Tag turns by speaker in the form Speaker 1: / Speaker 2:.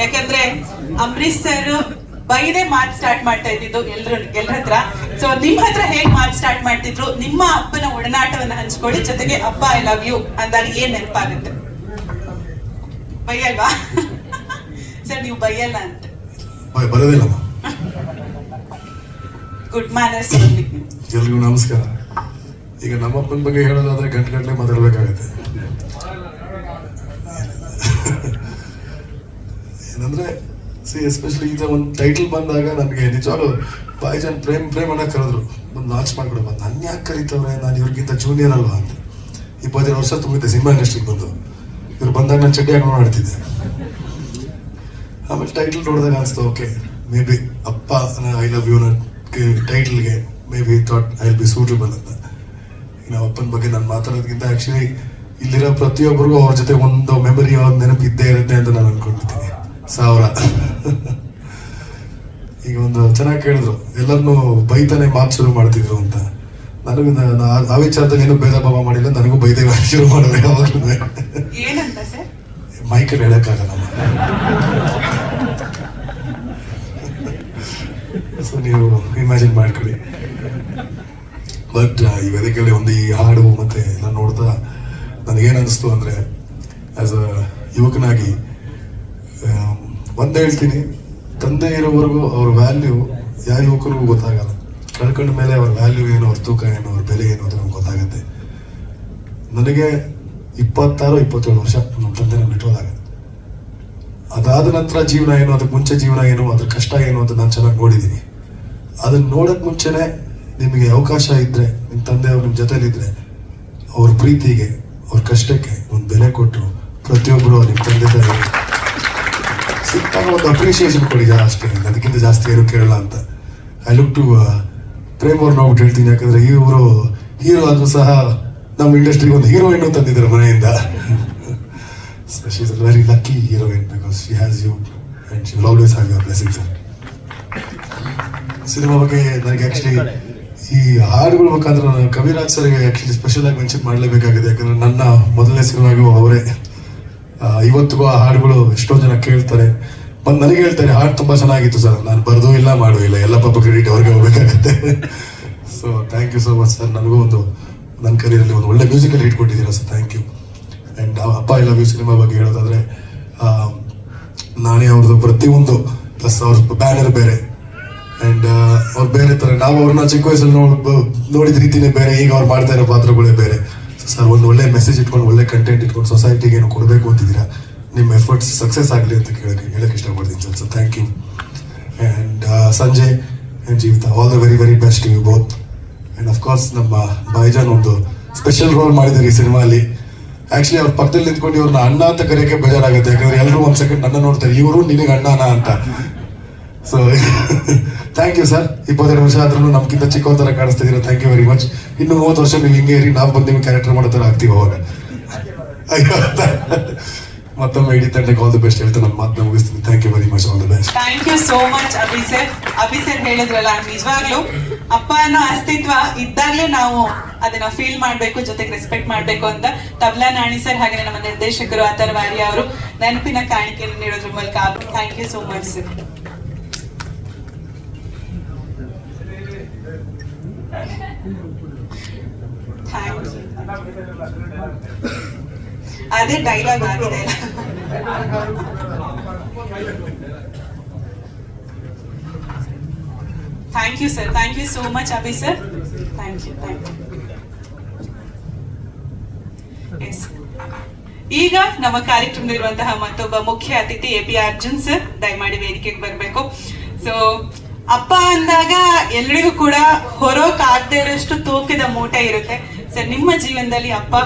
Speaker 1: ಯಾಕಂದ್ರೆ ಅಂಬರೀಶ್ ಸರ್ ಬೈದೆ ಮಾತ್ ಸ್ಟಾರ್ಟ್ ಮಾಡ್ತಾ ಇದ್ದಿದ್ದು ಎಲ್ರು ಎಲ್ರ ಹತ್ರ. ಸೊ ನಿಮ್ ಹತ್ರ ಹೇಗ್ ಮಾತ್ ಸ್ಟಾರ್ಟ್ ಮಾಡ್ತಿದ್ರು? ನಿಮ್ಮ ಅಪ್ಪನ ಒಡನಾಟವನ್ನ ಹಂಚ್ಕೊಳ್ಳಿ ಜೊತೆಗೆ ಅಪ್ಪ ಐ ಲವ್ ಯು ಅಂದಾಗ ಏನ್ ನೆನಪಾಗುತ್ತೆ? ಬೈಯಲ್ವಾ? ಸರ್ ನೀವು ಬೈಯಲ್ಲ ಅಂತ. ಗುಡ್ ಮ್ಯಾನರ್ಸ್
Speaker 2: ಎಲ್ರಿಗೂ ನಮಸ್ಕಾರ. ಈಗ ನಮ್ಮಪ್ಪನ ಬಗ್ಗೆ ಹೇಳೋದಾದ್ರೆ ಗಂಟೆ ಗಂಟೆ ಮಾತಾಡ್ಬೇಕಾಗತ್ತೆ. ಏನಂದ್ರೆ ಸಿ ಎಸ್ಪೆಷಲಿ ಈಗ ಒಂದು ಟೈಟಲ್ ಬಂದಾಗ ನನಗೆ ನಿಜವಾಗ್ಲು ಬಾಯ್ ಜನ ಪ್ರೇಮ್ ಪ್ರೇಮ್ ಅನ್ನೋ ಕರೆದ್ರು. ಒಂದು ಲಾಂಚ್ ಮಾಡ್ಕೊಡು ಬಂದು. ನನ್ನ ಯಾಕೆ ಕರೀತವ್ರೆ? ನಾನು ಇವ್ರಿಗಿಂತ ಜೂನಿಯರ್ ಅಲ್ವಾ ಅಂತ. ಇಪ್ಪತ್ತೈದು ವರ್ಷ ತುಂಬಿದ್ದೆ ಸಿನಿಮಾ ಇಂಡಸ್ಟ್ರಿಗೆ ಬಂದು. ಇವ್ರು ಬಂದಾಗ ನಾನು ಚಡ್ಡಿ ಹಾಕೊಂಡು ಆಡ್ತಿದ್ದೆ. ಆಮೇಲೆ ಟೈಟಲ್ ನೋಡಿದಾಗ ಅನಿಸ್ತು okay maybe Appa I love you ಟೈಟಲ್ಗೆ maybe thought I will be suitable ಅಂತ. ನಾವು ಅಪ್ಪನ ಬಗ್ಗೆ ನಾನು ಮಾತಾಡೋದಕ್ಕಿಂತ ಆ್ಯಕ್ಚುಲಿ ಇಲ್ಲಿರೋ ಪ್ರತಿಯೊಬ್ಬರಿಗೂ ಅವ್ರ ಜೊತೆ ಒಂದು ಮೆಮರಿ ಒಂದು ನೆನಪು ಇದ್ದೇ ಇರುತ್ತೆ ಅಂತ ನಾನು ಸಾವಿರ. ಈಗ ಒಂದು ಚೆನ್ನಾಗಿ ಕೇಳಿದ್ರು. ಎಲ್ಲರನ್ನೂ ಬೈತಾನೆ ಮಾತು ಶುರು ಮಾಡ್ತಿದ್ರು ಅಂತ. ನನಗೂ ಆ ವಿಚಾರದಲ್ಲಿ ಏನು ಭೇದ ಭಾವ ಮಾಡಿಲ್ಲ. ನನಗೂ ಬೈದೆ ಶುರು ಮಾಡಿದ್ರೆ ಯಾವಾಗಲೂ ಮೈಕಲ್ಲಿ ಹೇಳಕ್ಕಾಗಲ್ಲ ಸೊ ನೀವು ಇಮ್ಯಾಜಿನ್ ಮಾಡ್ಕೊಳ್ಳಿ. ಬಟ್ ಈ ವೇದಿಕೆಯಲ್ಲಿ ಒಂದು ಈ ಹಾಡು ಮತ್ತೆ ಎಲ್ಲ ನೋಡ್ತಾ ನನಗೇನು ಅನಿಸ್ತು ಅಂದರೆ ಆ್ಯಸ್ ಅ ಯುವಕನಾಗಿ ಒಂದೇ ಹೇಳ್ತೀನಿ, ತಂದೆ ಇರೋವರೆಗೂ ಅವ್ರ ವ್ಯಾಲ್ಯೂ ಯಾವ ಯುವಕರಿಗೂ ಗೊತ್ತಾಗಲ್ಲ. ಕಳ್ಕೊಂಡ ಮೇಲೆ ಅವ್ರ ವ್ಯಾಲ್ಯೂ ಏನು, ಅವ್ರ ತೂಕ ಏನು, ಅವ್ರ ಬೆಲೆ ಏನು ಅಂತ ನಮ್ಗೆ ಗೊತ್ತಾಗುತ್ತೆ. ನನಗೆ ಇಪ್ಪತ್ತಾರು, ಇಪ್ಪತ್ತೇಳು ವರ್ಷ ನಮ್ಮ ತಂದೆನ ಬಿಟ್ಟೋದಾಗ ಅದಾದ ನಂತರ ಜೀವನ ಏನು, ಅದಕ್ಕೆ ಮುಂಚೆ ಜೀವನ ಏನು, ಅದ್ರ ಕಷ್ಟ ಏನು ಅಂತ ನಾನು ಚೆನ್ನಾಗಿ ನೋಡಿದ್ದೀನಿ ಅದನ್ನ ನೋಡಕ್ ಮುಂಚೆನೇ ನಿಮಗೆ ಅವಕಾಶ ಇದ್ದರೆ ನಿಮ್ಮ ತಂದೆಯವ್ರು ನಿಮ್ಮ ಜೊತೆಲಿದ್ರೆ, ಅವ್ರ ಪ್ರೀತಿಗೆ, ಅವ್ರ ಕಷ್ಟಕ್ಕೆ ಒಂದು ಬೆಲೆ ಕೊಟ್ಟರು ಪ್ರತಿಯೊಬ್ಬರು ನಿಮ್ಮ ತಂದೆ ತಾಯಿ ಸಿಕ್ಕಾಗ ಒಂದು ಅಪ್ರಿಷಿಯೇಷನ್ ಕೊಡಿ ಅಂತ ಅದಕ್ಕಿಂತ ಜಾಸ್ತಿ ಏನು ಕೇಳಲ್ಲ ಅಂತ. ಐ ಲುಕ್ ಟು ಪ್ರೇಮ್ ಅವ್ರು ನೋಡ್ಬಿಟ್ಟು ಹೇಳ್ತೀನಿ. ಯಾಕಂದ್ರೆ ಇವರು ಹೀರೋ ಆದರೂ ಸಹ ನಮ್ಮ ಇಂಡಸ್ಟ್ರಿಗೆ ಒಂದು ಹೀರೋಯಿನ್ ತಂದಿದ್ದಾರೆ ಮನೆಯಿಂದ. She very lucky heroine because she has you and she will always have your blessings cinema ಬಗ್ಗೆ ನನಗೆ ಆ್ಯಕ್ಚುಲಿ ಈ ಹಾಡುಗಳು ಮುಖಾಂತರ ನಾನು ಕವಿರಾಜ್ ಸರ್ಗೆ ಆ್ಯಕ್ಚುಲಿ ಸ್ಪೆಷಲ್ ಆಗಿ ಮೆನ್ಷನ್ ಮಾಡಲೇಬೇಕಾಗಿದೆ. ಯಾಕಂದ್ರೆ ನನ್ನ ಮೊದಲನೇ ಸಿನಿಮಾಗೂ ಅವರೇ. ಇವತ್ತಿಗೂ ಆ ಹಾಡುಗಳು ಎಷ್ಟೋ ಜನ ಕೇಳ್ತಾರೆ. ಬಂದು ನನಗೆ ಹೇಳ್ತಾರೆ, ಹಾಡು ತುಂಬಾ ಚೆನ್ನಾಗಿತ್ತು ಸರ್. ನಾನು ಬರೆದೂ ಇಲ್ಲ, ಮಾಡು ಇಲ್ಲ. ಎಲ್ಲ ಪಾಪ ಕ್ರೆಡಿಟ್ ಅವ್ರಿಗೆ ಹೋಗ್ಬೇಕಾಗತ್ತೆ. So thank you so much sir ನನಗೂ ಒಂದು ನನ್ನ ಕರಿಯರಲ್ಲಿ ಒಂದು ಒಳ್ಳೆ ಮ್ಯೂಸಿಕಲ್ ಹಿಟ್ ಕೊಟ್ಟಿದ್ದೀರಾ sir thank you and Appa I love you cinema ಬಗ್ಗೆ ಹೇಳೋದಾದ್ರೆ ನಾನೇ ಅವ್ರದ್ದು ಪ್ರತಿಯೊಂದು ಪ್ಲಸ್ ಅವ್ರ ಬ್ಯಾನರ್ ಬೇರೆ. ಆ್ಯಂಡ್ ಅವ್ರು ಬೇರೆ ಥರ ನಾವು ಅವ್ರನ್ನ ಚಿಕ್ಕ ವಯಸ್ಸಲ್ಲಿ ನೋಡ್, ನೋಡಿದ ರೀತಿನೇ ಬೇರೆ, ಈಗ ಅವ್ರು ಮಾಡ್ತಾ ಇರೋ ಪಾತ್ರಗಳೇ ಬೇರೆ. ಸರ್, ಒಂದು ಒಳ್ಳೆ ಮೆಸೇಜ್ ಇಟ್ಕೊಂಡು, ಒಳ್ಳೆ ಕಂಟೆಂಟ್ ಇಟ್ಕೊಂಡು ಸೊಸೈಟಿಗೆ ಏನು ಕೊಡಬೇಕು ಅಂತಿದ್ದೀರಾ? ನಿಮ್ಮ ಎಫರ್ಟ್ಸ್ ಸಕ್ಸಸ್ ಆಗಲಿ ಅಂತ ಕೇಳಕ್ಕೆ ಹೇಳಕ್ಕೆ ಇಷ್ಟಪಡ್ತೀನಿ sir. Sir thank you and Sanjay and Jeevitha all the very very best you both and of course ನಮ್ಮ ಬಾಯ್ಜಾನ್ ಒಂದು ಸ್ಪೆಷಲ್ ರೋಲ್ ಮಾಡಿದ್ದಾರೆ ಈ ಸಿನಿಮಾಲಿ. ಆ್ಯಕ್ಚುಲಿ ಅವ್ರ ಪಕ್ಕದಲ್ಲಿ ನಿಂತ್ಕೊಂಡು ಇವ್ರನ್ನ ಅಣ್ಣ ಅಂತ ಕರೆಯೋಕ್ಕೆ ಬೇಜಾರಾಗುತ್ತೆ. ಯಾಕಂದರೆ ಎಲ್ಲರೂ ಒಂದು ಸೆಕೆಂಡ್ ನನ್ನ ನೋಡ್ತಾರೆ. ಇವರು ನಿನಗೆ ಅಣ್ಣನ ಅಂತ. ಸೊ ಥ್ಯಾಂಕ್ ಯು ಸರ್ ಇಪ್ಪತ್ತೆರಡು ವರ್ಷ ಆದ್ರೂ ನಮ್ಗಿಂತ ಚಿಕ್ಕವ್ರ ಥರ ಕಾಣಿಸ್ತಿದ್ದೀರಾ? ಥ್ಯಾಂಕ್ ಯು ವೆರಿ ಮಚ್ ಇನ್ನು ಮೂವತ್ತು ವರ್ಷ ನೀವು ಹಿಂಗೆ ಇರಿ, ನಾವು ಬಂದು ನಿಮ್ಗೆ ಕ್ಯಾರೆಕ್ಟರ್ ಮಾಡೋ ಥರ ಆಗ್ತೀವಿ ಅವಾಗ. ಮತ್ತೊಮ್ಮೆ ಇಡೀ ತಂಡಕ್ಕೆ ಆಲ್ ದಿ ಬೆಸ್ಟ್ ಹೇಳ್ತಾ ನಮ್ಮ ಮಾತನ್ನ ಮುಗಿಸ್ತೀನಿ. Thank you very much all the best
Speaker 1: thank you so much Abhi sir Abhi sir ಹೇಳಿದ್ರಲ್ಲ, ನಿಜವಾಗ್ಲೂ ಅಪ್ಪ ಅನ್ನೋ ಅಸ್ತಿತ್ವ ಇದ್ದಾಗ್ಲೇ ನಾವು ಅದನ್ನ ಫೀಲ್ ಮಾಡ್ಬೇಕು, ಜೊತೆಗೆ ರೆಸ್ಪೆಕ್ಟ್ ಮಾಡ್ಬೇಕು ಅಂತ ತಬ್ಲಾ ನಾಣಿ ಸರ್ ಹಾಗೆ ನಮ್ಮ ನಿರ್ದೇಶಕರು ಅಥರ್ವಾರಿ ಅವರು ನೆನಪಿನ ಕಾಣಿಕೆಯನ್ನು ನೀಡೋದ್ರ ಮೂಲಕ. Thank you so much sir thank you ಅದೇ ಡೈಲಾಗ್ ಆಗಿದೆ thank you sir thank you so much Abhi sir thank you thank you yes ಈಗ ನಮ್ಮ ಕಾರ್ಯಕ್ರಮದಲ್ಲಿರುವಂತಹ ಮತ್ತೊಬ್ಬ ಮುಖ್ಯ ಅತಿಥಿ ಎ ಪಿ ಅರ್ಜುನ್ ಸರ್ ದಯಮಾಡಿ ವೇದಿಕೆಗೆ ಬರಬೇಕು. ಸೊ ಅಪ್ಪ ಅಂದಾಗ ಎಲ್ರಿಗೂ ಕೂಡ ಹೊರೋಕ್ ಆಗದೆ ಇರೋಷ್ಟು ತೂಕದ ಮೂಟೆ ಇರುತ್ತೆ. ಸರ್ ನಿಮ್ಮ ಜೀವನದಲ್ಲಿ ಅಪ್ಪ